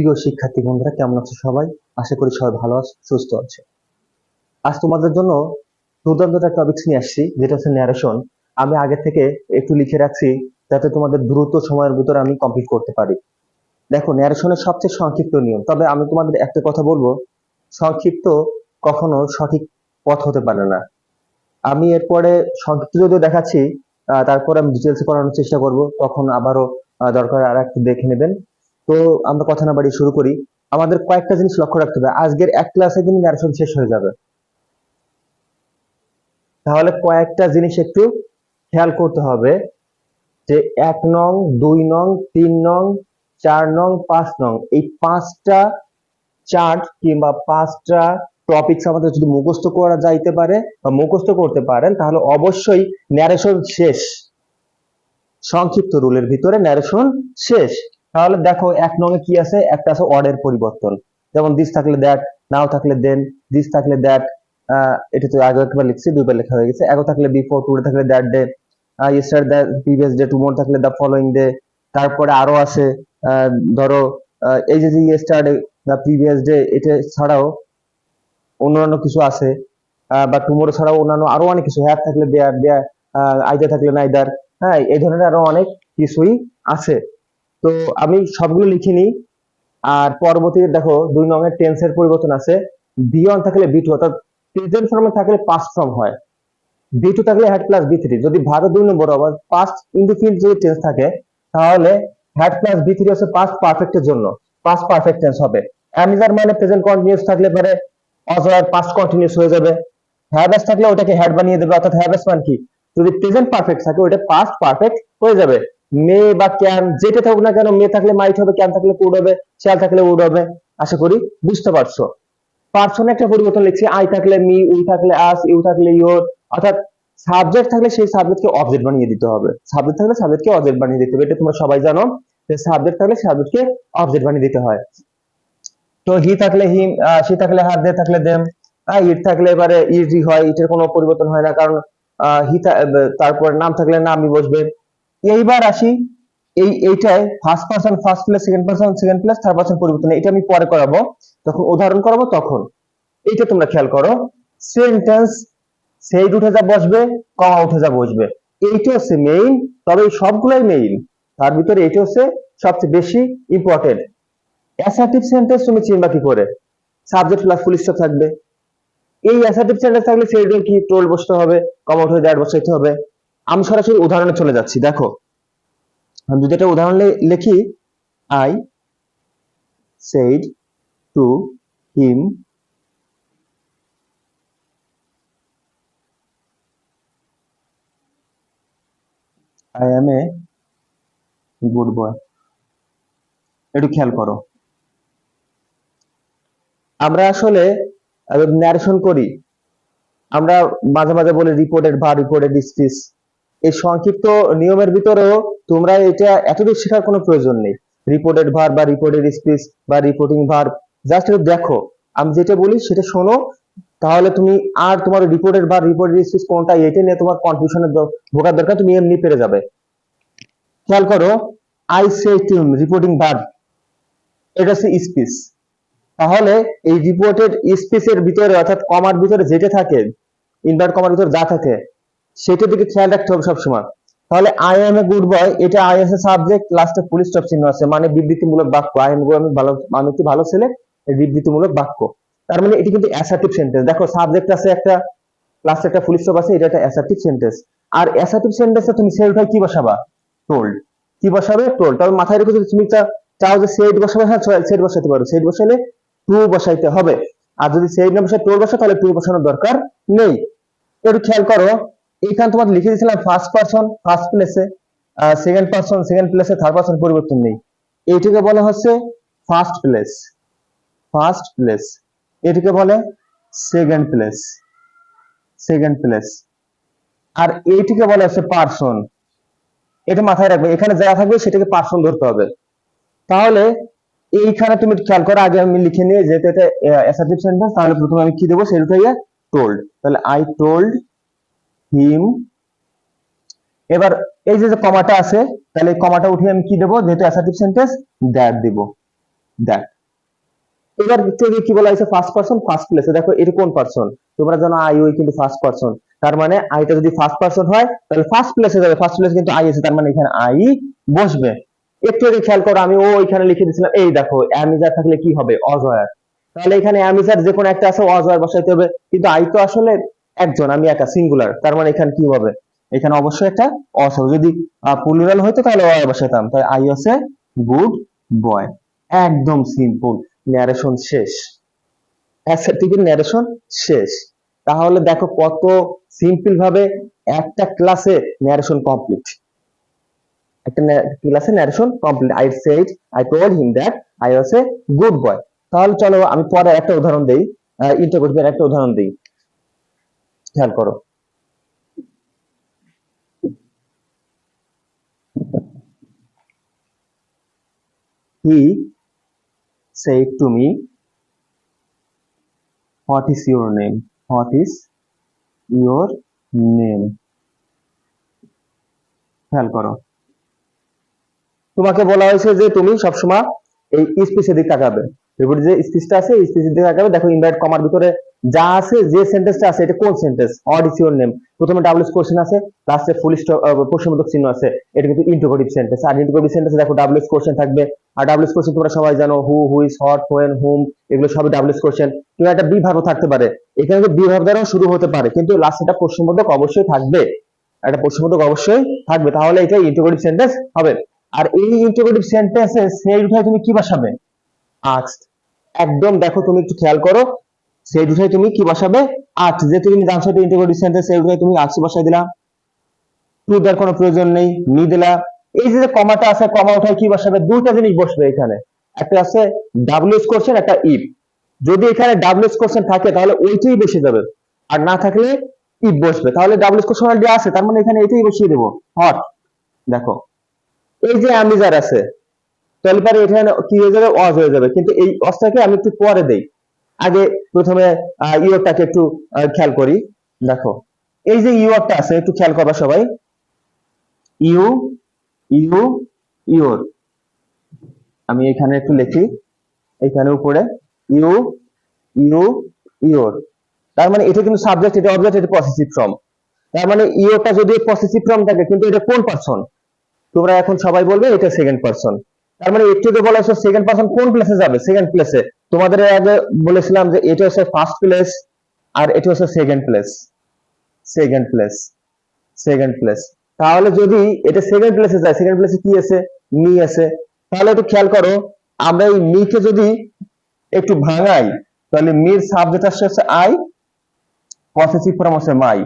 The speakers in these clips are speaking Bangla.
প্রিয় শিক্ষার্থী বন্ধুরা, কেমন আছো সবাই? আশা করি সবাই ভালো আছে, সুস্থ আছে। আজ তোমাদের জন্য দুর্দান্ত একটা টপিকস নিয়ে আসছি, যেটা হচ্ছে ন্যারেশন আমি আগে থেকে একটু লিখে রাখছি, যাতে তোমাদের দ্রুত সময়ের ভিতরে আমি কমপ্লিট করতে পারি। দেখো ন্যারেশনের সবচেয়ে সংক্ষিপ্ত নিয়ম। তবে আমি তোমাদের একটা কথা বলব, সংক্ষিপ্ত কখনো সঠিক পথ হতে পারে না। আমি এরপরে সংক্ষিপ্ত যদিও দেখাচ্ছি তারপরে আমি ডিটেলসে করানোর চেষ্টা করব, তখন আবারও দরকার আর একটু দেখে নেবেন। তো আমরা কথা না বাড়িয়ে শুরু করি। আমাদের কয়েকটা জিনিস লক্ষ্য রাখতে হবে। আজকের এক ক্লাসে কিন্তু ন্যারেশন শেষ হয়ে যাবে। তাহলে কয়েকটা জিনিস একটু খেয়াল করতে হবে যে এক নং, দুই নং, তিন নং, চার নং, পাঁচ নং, এই পাঁচটা চার্ট কিংবা পাঁচটা টপিকস আমাদের যদি মুখস্থ করা যাইতে পারে বা মুখস্থ করতে পারেন, তাহলে অবশ্যই ন্যারেশন শেষ। সংক্ষিপ্ত রুলের ভিতরে ন্যারেশন শেষ। তাহলে দেখো এক নঙে কি আছে? একটা আছে অর্ডের পরিবর্তন। যেমন দিস থাকলে দ্যাট নাও থাকলে দেন দিস থাকলে দ্যাট এটা তো আগে একবার লিখছি, দুইবার লেখা হয়ে গেছে। এগো থাকলে বিফোর টুডে থাকলে that day yesterday the previous day tomorrow থাকলে দ্য ফলোইং ডে তারপরে আরও আছে ধরো এই যে ইয়েস্টারডে দ্য প্রিভিয়াস ডে এটা ছাড়াও অন্যান্য কিছু আছে বা টুমোরো ছাড়াও অন্যান্য আরও অনেক কিছু হ্যাভ থাকলে দেয়ার দেয়ার আইদার থাকলে নাইদার হ্যাঁ এই ধরনের আরও অনেক কিছুই আছে। তো আমি সবগুলো লিখিনি আর পরবর্তীতে দেখো, দুই নঙের টেন্সের পরিবর্তন আছে। বি ওয়ান থাকলে বি টু অর্থাৎ প্রেজেন্ট ফর্মে থাকলে পাস্ট ফর্ম হয়। বি টু থাকলে হ্যাড প্লাস বি থ্রি যদি ভারত দুই নম্বর আবার পাস্ট ইনডিফিনিট যদি টেন্স থাকে, তাহলে হ্যাড প্লাস বি থ্রি হচ্ছে পাস্ট পারফেক্টের জন্য। পাস্ট পারফেক্ট টেন্স হবে। অ্যামিজার মানে প্রেজেন্ট কন্টিনিউস থাকলে পরে অজয় পাস্ট কন্টিনিউস হয়ে যাবে। হ্যাভেস থাকলে ওটাকে হ্যাড বানিয়ে দেবে। অর্থাৎ হ্যাভেস মানে কি? যদি প্রেজেন্ট পারফেক্ট থাকে, ওটা পাস্ট পারফেক্ট হয়ে যাবে। মে বা ক্যান যেটা থাকুক না কেন মে থাকলে মাইট হবে ক্যান থাকলে কুড হবে, শ্যাল থাকলে উড হবে, আশা করি বুঝতে পারছ। পার্সনে একটা পরিবর্তন লিখছি, আই থাকলে মি উই থাকলে আস, ইউ থাকলে ইউর অর্থাৎ সাবজেক্ট থাকলে সেই সাবজেক্টকে অবজেক্ট বানিয়ে দিতে হবে। সাবজেক্ট থাকলে সাবজেক্টকে অবজেক্ট বানিয়ে দিতে হবে, এটা তোমরা সবাই জানো, যে সাবজেক্ট থাকলে সাবজেক্টকে অবজেক্ট বানিয়ে দিতে হয়। তো হি থাকলে হিম সে থাকলে হাত দে থাকলে দেম ইট থাকলে এবারে ইজি হয়, ইটের কোনো পরিবর্তন হয় না, কারণ হি তারপর নাম থাকলে নামই বসবে। এইবার আসি, এই এইটাই first person first place second person second place third person পরিবর্তন। এটা আমি পরে করাবো। তখন উদাহরণ করাবো, তখন এইটা তোমরা খেয়াল করো। সেন্টেন্স সেই উঠে যা বসবে কমা উঠে যা বসবে। এইটা হচ্ছে মেইন তবে এই সবগুলাই মেইন তার ভিতরে এটা হচ্ছে সবচেয়ে বেশি ইম্পর্টেন্ট অ্যাসার্টিভ সেন্টেন্স তুমি চিনবা কি করে? সাবজেক্ট প্লাস ফুল স্টপ থাকবে। এই অ্যাসার্টিভ সেন্টেন্স থাকলে সেইটা কি টোল বসতে হবে কমা উঠে দ্যাট বসাইতে হবে। আমি সরাসরি উদাহরণে চলে যাচ্ছি, দেখো। আমি যদি একটা উদাহরণ লিখি I said to him I am a good boy একটু খেয়াল করো। আমরা আসলে ন্যারেশন করি। আমরা মাঝে মাঝে বলি রিপোর্টেড বা রিপোর্টেড স্পিচ এই সংক্ষিপ্ত নিয়মের ভিতরেও তোমরা এটা এতদূর শেখার কোনো প্রয়োজন নেই। রিপোর্টেড ভার বা রিপোর্টেড স্পিচ বা রিপোর্টিং ভার জাস্ট দেখো। আমি যেটা বলি সেটা শোনো, তাহলে তুমি আর তোমার রিপোর্টেড ভার রিপোর্টেড স্পিচ কোনটা এটা নিয়ে তোমার কনফিউশনের ভোগার দরকার, তুমি এমনি পেরে যাবে। খেয়াল করো আই সে টিম রিপোর্টিং ভার এটা হচ্ছে স্পিচ তাহলে এই রিপোর্টেড স্পেসের ভিতরে, অর্থাৎ কমার ভিতরে যেটা থাকে ইনভার্ট কমার ভিতরে যা থাকে সেটার দিকে খেয়াল রাখতে হবে সবসময়। তাহলে I am a good boy এটা আই এস এ সাবজেক্ট লাস্টে পুলিশ স্টপ চিহ্ন আছে মানে বিবৃতিমূলক বাক্য। আই এম গুড আমি ভালো আমি একটি ভালো ছেলে? বিবৃতিমূলক বাক্য। তার মানে এটি কিন্তু অ্যাসার্টিভ সেন্টেন্স দেখো সাবজেক্ট আছে একটা লাস্টে একটা ফুল স্টপ আছে, এটা একটা অ্যাসার্টিভ সেন্টেন্স আর অ্যাসার্টিভ সেন্টেন্সে তুমি সেল কি বসাবা? টোল্ড কি বসাবে? টোল্ড তবে মাথায় রেখে যদি তুমি চাও যে সেট বসাবে হ্যাঁ সেট বসাতে পারো। সেট বসালে টু বসাইতে হবে। আর যদি সেট না বসায় টোল বসা তাহলে টু বসানোর দরকার নেই। একটু খেয়াল করো এখানে তোমার লিখে দিয়েছিলাম ফার্স্ট পারসন ফার্স্ট প্লেসে সেকেন্ড পারসন সেকেন্ড প্লেসে থার্ড পারসন পরিবর্তন নেই। এইটাকে বলা হচ্ছে ফার্স্ট প্লেস ফার্স্ট প্লেস এটাকে বলে সেকেন্ড প্লেস সেকেন্ড প্লেস আর এইটিকে বলা হচ্ছে পার্সন এটা মাথায় রাখবে, এখানে যা থাকবে সেটাকে পার্সন ধরতে হবে। তাহলে এইখানে তুমি খেয়াল করো, আগে আমি লিখে নিয়ে যেহেতু এটা অ্যাসার্টিভ সেন্টেন্স তাহলে প্রথমে আমি কি দেবো? সেটাই টোল্ড তাহলে আই টোল্ড হিম এবার এই যে কমাটা আছে, তাহলে কমাটা উঠিয়ে আমি কি দেবো? যেহেতু অ্যাসার্টিভ সেন্টেন্স দ্যাট দিব। দ্যাট এবার কি বলা হয়েছে ফার্স্ট পারসন ফার্স্ট প্লেসে দেখো, এটা কোন পারসন তোমরা জানো আই ওই কিন্তু ফার্স্ট পারসন তার মানে আইটা যদি ফার্স্ট পারসন হয়, তাহলে ফার্স্ট প্লেসে যাবে। ফার্স্ট প্লেসে কিন্তু আই আছে, তার মানে এখানে আই বসবে। একটু আগে খেয়াল করো, আমি ও এখানে লিখে দিয়েছিলাম। এই দেখো, অ্যামিজার থাকলে কি হবে? অজয়ার। তাহলে এখানে অ্যামিজার যে কোনো একটা আছে অজয়ার বসাইতে হবে। কিন্তু আই তো আসলে একজন, আমি একা সিঙ্গুলার তার মানে এখানে কি হবে? এখানে অবশ্যই একটা অস হবে। যদি প্লুরাল হইতো তাহলে অয় বসাইতাম তাই আই আছে গুড বয় একদম সিম্পল ন্যারেশন শেষ। অ্যাসেপ্টিভের ন্যারেশন শেষ। তাহলে দেখো কত সিম্পল ভাবে একটা ক্লাসে ন্যারেশন কমপ্লিট একটা ক্লাসে narration complete I said I told him that I was a good boy তাহলে চলো আমি পরে একটা উদাহরণ দেই। ইন্টারগ্রেটিভের একটা উদাহরণ দেই। খেয়াল করো। He said to me, what is your name? What is your name? খেয়াল করো। তোমাকে বলা হয়েছে যে তুমি সবসময় এই স্পিচের দিকে তাকাবে। যে স্পিচটা আছে, এই স্পিচের দিকে তাকাবে। দেখো ইনভাইট কমার ভিতরে যা আছে, যে সেন্টেন্সটা আছে, এটা কোন sentence what is your name প্রথমে ডাবলস কোশ্চেন আছে লাস্টে ফুল স্টপ প্রশ্নবোধক চিহ্ন আছে। এটা কিন্তু ইন্টারোগেটিভ সেন্টেন্স আর ইন্টারোগেটিভ সেন্টেন্সে দেখো ডাবলস কোশ্চেন থাকবে। আর ডাবলস কোশ্চেন তোমরা সবাই জানো who who is what when whom এগুলো সবই ডাবলস কোশ্চেন কিন্তু একটা বিভাগও থাকতে পারে। এখানে কিন্তু বিভাগ দ্বারাও শুরু হতে পারে, কিন্তু লাস্টে একটা প্রশ্নবোধক অবশ্যই থাকবে। একটা প্রশ্নবোধক অবশ্যই থাকবে। তাহলে এটা ইন্টারোগেটিভ সেন্টেন্স হবে। আর এই ইন্টারোগেটিভ সেন্টেন্সে সেই উঠায় তুমি কি বসাবে? আস্কড একদম দেখো, তুমি একটু খেয়াল করো। সেই উঠায় তুমি কি বসাবে? আস্ক যেহেতু তুমি ডান সাইডে ইন্টারোগেটিভ সেন্টেন্স সেই উঠায় তুমি আস্ক বসাই দিলা। টু দেওয়ার কোনো প্রয়োজন নেই নি দিলা। এই যে কমাটা আছে, কমা উঠায় কি বসাবে? দুইটা জিনিস বসবে এখানে। একটা আছে ডাব্লিউএস কোশ্চেন একটা ইফ যদি এখানে ডাব্লিউএস কোশ্চেন থাকে, তাহলে ওইটাই বসে যাবে। আর না থাকলে ইফ বসবে। তাহলে ডাব্লিউএস কোশ্চেন অলরেডি আছে, তার মানে এখানে এটাই বসিয়ে দেবো। হট দেখো। এই যে আমি যার আছে, তাহলে পরে এখানে কি হয়ে যাবে? অজ হয়ে যাবে। কিন্তু এই অজটাকে আমি একটু পরে দেই। আগে প্রথমে ইউরটাকে একটু খেয়াল করি। দেখো, এই যে ইউরটা আছে, একটু খেয়াল করবা সবাই। You you, your. আমি এখানে একটু লিখি। এখানে উপরে, ইউ ইউ, ইউর। তার মানে এটা কিন্তু সাবজেক্ট এটা অবজেক্ট এটা পসেসিভ ফর্ম তার মানে ইউরটা যদি পসেসিভ ফর্ম থাকে, কিন্তু এটা কোন পারসন তোমরা এখন সবাই বলবে এটা সেকেন্ড পারসন তার মানে একটু তো বলা সেকেন্ড পারসন কোন প্লেসে যাবে? সেকেন্ড প্লেসে তোমাদের আগে বলেছিলাম যে এটা হচ্ছে ফার্স্ট প্লেস আর এটা হচ্ছে second place second place second place তাহলে যদি এটা সেকেন্ড প্লেসে যায় সেকেন্ড প্লেসে কি আছে? মি আছে। তাহলে একটু খেয়াল করো, আমরা এই মি কে যদি একটু ভাঙাই, তাহলে মির সাবজেক্ট আসছে হচ্ছে আই পসেসিভ ফর্ম হচ্ছে মাই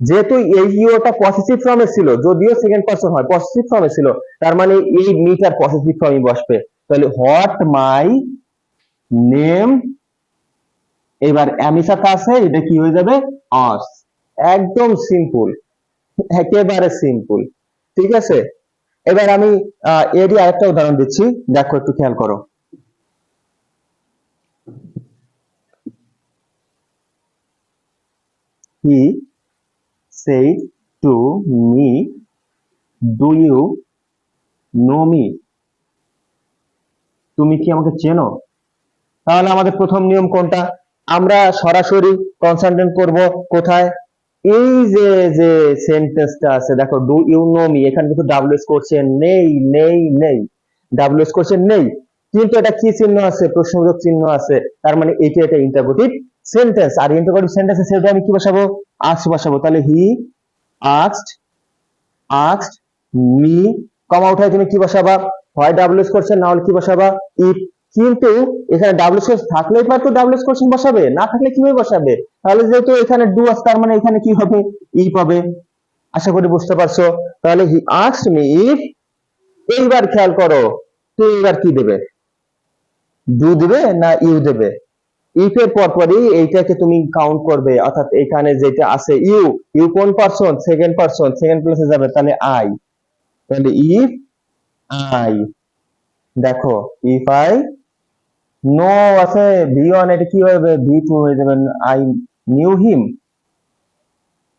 যেহেতু এই ইওটা পসেসিভ ফর্মে ছিল, যদিও সেকেন্ড পারসন হয় পসেসিভ ফর্মে ছিল, তার মানে এই মিটার পসেসিভ ফর্মে বসবে। তাহলে হোয়াট মাই নেম, এবার অ্যামিসাটা আছে, এটা কি হয়ে যাবে? অস একদম সিম্পল, একেবারে সিম্পল, ঠিক আছে? এবার আমি এরই আরেকটা উদাহরণ দিচ্ছি, দেখো একটু খেয়াল করো। He said to me do you know me? তুমি কি আমাকে চেনো? তাহলে আমাদের প্রথম নিয়ম কোনটা? আমরা সরাসরি কনসালটেন্ট করব কোথায়? এই যে যে সেন্টেন্সটা আছে, দেখো ডু ইউ নো মি এখানে কিন্তু ডাব্লিউএস করছে, নেই নেই নেই। ডাব্লিউএস করছে, নেই। কিন্তু এটা কি চিহ্ন আছে? প্রশ্নবোধক চিহ্ন আছে। তার মানে এটা এটা ইন্টারোগেটিভ সেন্টেন্স আর ইন্টারোগেটিভ সেন্টেন্সে সেটা আমি কি বসাবো? আস্ক বসাবো। তাহলে he asked asked me comma উঠায় তুমি কি বসাবা? হয় ডাব্লিউএস করছে, না হলে কি বসাবা? ইফ কিন্তু এখানে ডাব্লিউএস কোর্স থাকলেই মাত্র ডাব্লিউএস কোশ্চেন বসাবে, না থাকলে কীভাবে বসাবে? তাহলে যেহেতু এখানে ডু আছে, তার মানে এখানে কি হবে? ই পাবে। আশা করি বুঝতে পারছ? তাহলে হি আস্কড মি ইফ এইবার খেয়াল করো তো এইবার কি দেবে? ডু দেবে না ইউ দেবে? ইফ এর পরপরই এইটাকে তুমি কাউন্ট করবে, অর্থাৎ এখানে যেটা আছে ইউ ইউ কোন পারসন সেকেন্ড পারসন সেকেন্ড প্লেসে যাবে, তাহলে আই তাহলে ইফ আই দেখো ইফ আই নো আছে ভি ওয়ান এটা কি হবে ভি টু হয়ে যাবে? আই নিউ হিম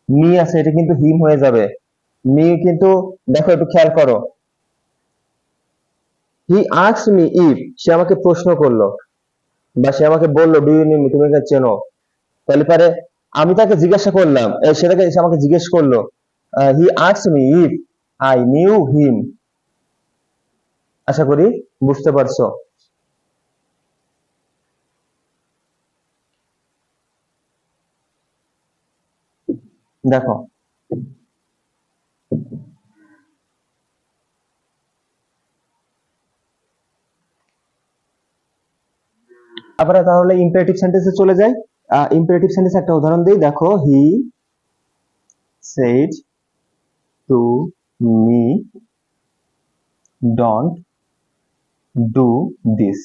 মি আছে, এটা কিন্তু হিম হয়ে যাবে। মি কিন্তু, দেখো একটু খেয়াল করো। হি আস্ক মি ইফ সে আমাকে প্রশ্ন করল বা সে আমাকে বলল ডু ইউ মি তুমি একে চেনো? তাহলে পারে, আমি তাকে জিজ্ঞাসা করলাম সেটাকে সে আমাকে জিজ্ঞেস করল he ask me if I knew him আশা করি বুঝতে পারছ। দেখো। আমরা তাহলে ইম্পারেটিভ সেন্টেন্সে চলে যাই। ইম্পারেটিভ সেন্টেন্স একটা উদাহরণ দিই। দেখো হি said to me, don't do this.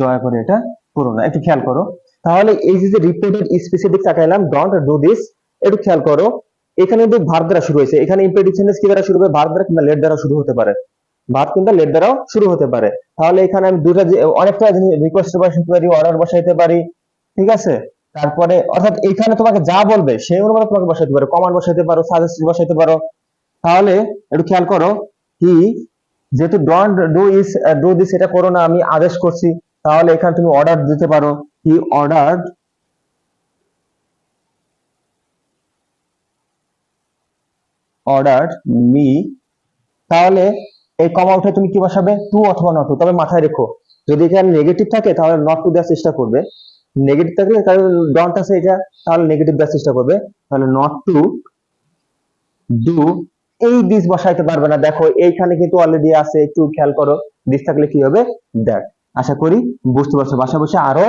দয়া করে এটা করো না। একটু খেয়াল করো। তাহলে এই যে রিপোর্টেড স্পেসিফিক তাকাইলাম ডোন্ট ডু দিস একটু খেয়াল করো, এখানে কিন্তু ভার্ব দ্বারা শুরু হয়েছে। এখানে ইম্পারেটিভ কি দ্বারা শুরু হবে? ভার্ব দ্বারা কিংবা লেট দ্বারা শুরু হতে পারে। ভার্ব কিংবা লেট দ্বারাও শুরু হতে পারে। তাহলে এখানে আমি দুটা অনেকটা রিকোয়েস্ট বসাইতে পারি অর্ডার বসাইতে পারি, ঠিক আছে? তারপরে, অর্থাৎ এখানে তোমাকে যা বলবে, সেই অনুপাতে তোমাকে বসাইতে পারো কমান্ড বসাইতে পারো সাজেস্ট বসাইতে পারো। তাহলে, একটু খেয়াল করো কি, যেহেতু don't do is do this এটা করো না, আমি আদেশ করছি, তাহলে এখানে তুমি অর্ডার দিতে পারো। হি অর্ডার অর্ডার মি তাহলে এই কমা উঠে তুমি কি বসাবে? টু অথবা নট টু তবে মাথায় রেখো। যদি এখানে নেগেটিভ থাকে, তাহলে নট টু দেওয়ার চেষ্টা করবে। নেগেটিভ থাকলে কারণ ডন্ট আছে এটা, তাহলে নেগেটিভ দেওয়ার চেষ্টা করবে। তাহলে নট টু ডু এই দিস বসাইতে পারবে না। দেখো, এইখানে কিন্তু অলরেডি আছে, একটু খেয়াল করো। দিস থাকলে কি হবে? দ্যাট আশা করি বুঝতে পারছ। বাসা বসে আরও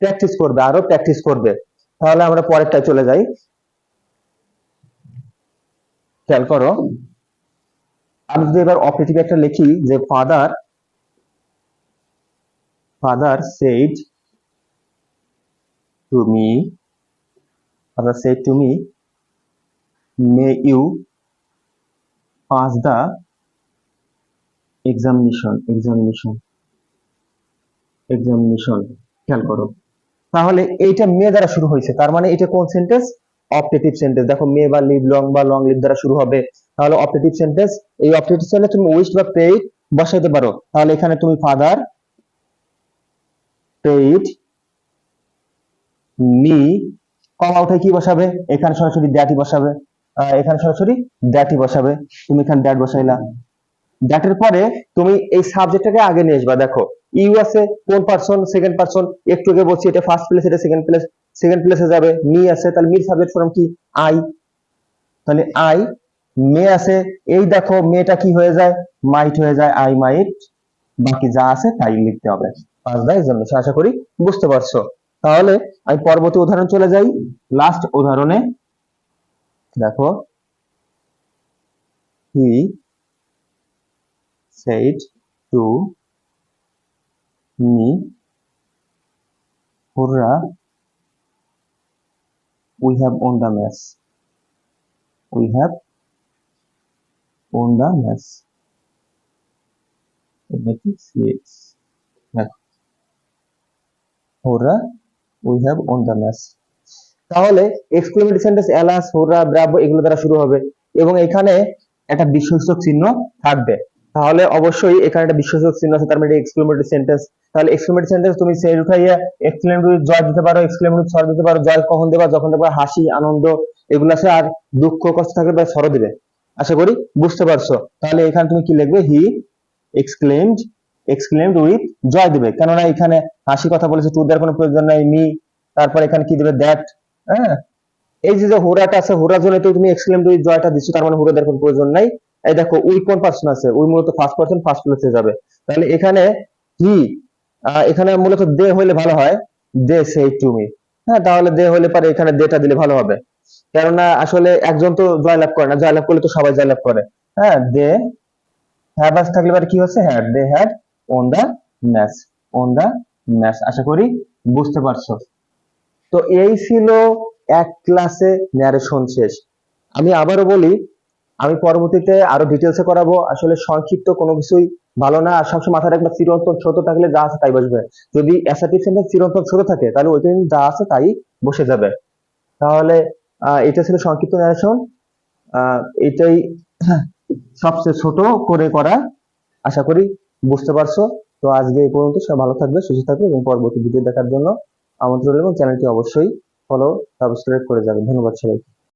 প্র্যাকটিস করবে, আরও প্র্যাকটিস করবে। তাহলে আমরা পরেরটায় চলে যাই। খেয়াল করো, আমি যদি এবার অপেটিভ একটা লিখি যে father father said to me father said to me may you pass the examination examination examination খেয়াল করো। তাহলে এইটা মে দ্বারা শুরু হয়েছে, তার মানে এটা কোন সেন্টেন্স অপটেটিভ সেন্টেন্স দেখো মে বা লিভ লং বা লং লিভ দ্বারা শুরু হবে। তাহলে অপটেটিভ সেন্টেন্স এই অপটেটিভ সেন্টেন্স তুমি উইশ বা পেইড বসাইতে পারো। তাহলে এখানে তুমি ফাদার পেইড মি কমা উঠে কি বসাবে? এখানে সরাসরি দ্যাটই বসাবে। এখানে সরাসরি দ্যাটই বসাবে। তুমি এখানে দ্যাট বসাইলা। দ্যাটের পরে তুমি এই সাবজেক্টটাকে আগে নিয়ে আসবা। দেখো ইউ আছে কোন পারসন সেকেন্ড পারসন একটু আগে বলছি, এটা ফার্স্ট প্লেস এটা সেকেন্ড প্লেস সেকেন্ড প্লেসে যাবে মি আছে, তাহলে মির সাবজেক্ট ফর্ম কি? আই তাহলে আই মে আছে, এই দেখো মেটা কি হয়ে যায়? মাইট হয়ে যায় আই মাইট বাকি যা আছে তাই লিখতে হবে। পাঁচ দায় জন্য আশা করি বুঝতে পারছ। তাহলে আমি পরবর্তী উদাহরণ চলে যাই। লাস্ট উদাহরণে, দেখো হি said to me hurrah we have won the match we have won the match. দেখো hurrah we have won the match তাহলে exclamatory sentence alas hurrah bravo এগুলো দ্বারা শুরু হবে এবং এখানে একটা বিশ্বস্ত চিহ্ন থাকবে। তাহলে অবশ্যই এখানে একটা বিশ্বসূচক চিহ্ন আছে, তার মানে এক্সক্লেমেটরি সেন্টেন্স তাহলে এক্সক্লেমেটরি সেন্টেন্স তুমি সেই উঠাইয়া এক্সক্লেমেটরি জয় দিতে পারো এক্সক্লেমেটরি ছড় দিতে পারো, জয় কখন দেবা? যখন দেবা হাসি, আনন্দ, এগুলো আছে আর দুঃখ, কষ্ট থাকলে বা ছড় দিবে। আশা করি বুঝতে পারছ। তাহলে এখানে তুমি কি লিখবে? He exclaimed exclaimed with joy দিবে। কেননা এখানে হাসি কথা বলেছে টু দেওয়ার কোনো প্রয়োজন নাই মি তারপর এখানে কি দিবে? দ্যাট হ্যাঁ? এই যে হোরাটা আছে, হোরার জন্য তুমি এক্সক্লেমড উইথ জয়টা দিচ্ছ তার মানে হোরা দেওয়ার কোনো প্রয়োজন নাই। এই দেখো, উই কোন পার্সন আছে? উই মূলত ফার্স্ট পার্সন ফার্স্ট প্লেসে যাবে। তাহলে এখানে হি এখানে মূলত দে হইলে ভালো হয়। দে সে টু মি হ্যাঁ তাহলে দে হইলে পারে এখানে দেটা দিলে ভালো হবে। কেননা আসলে একজন তো জয়লাভ করে না। জয়লাভ করলে তো সবাই জয়লাভ করে। হ্যাঁ দে হ্যাভ আস থাকলে এবার কি হচ্ছে? Had they had won the match won the match আশা করি বুঝতে পারছ। তো এই ছিল এক ক্লাসে ন্যারেশন শেষ। আমি আবারও বলি আমি পরবর্তীতে আরও ডিটেলসে করাবো। আসলে সংক্ষিপ্ত কোনো কিছুই ভালো না। আর সবসময় মাথায় রাখবে চিরন্তন ছোট থাকলে যা আছে তাই বসবে। যদি অ্যাসার্টিভ সেন্টেন্স চিরন্তন ছোট থাকে, তাহলে ওইটা কিন্তু যা আছে তাই বসে যাবে। তাহলে এটা ছিল সংক্ষিপ্ত ন্যারেশন এটাই সবচেয়ে ছোট করে করা। আশা করি বুঝতে পারছ। তো আজকে এই পর্যন্ত সবাই ভালো থাকবে, সুস্থ থাকবে এবং পরবর্তী ভিডিও দেখার জন্য আমন্ত্রণ এবং চ্যানেলটি অবশ্যই ফলো সাবস্ক্রাইব করে যাবে ধন্যবাদ সবাইকে।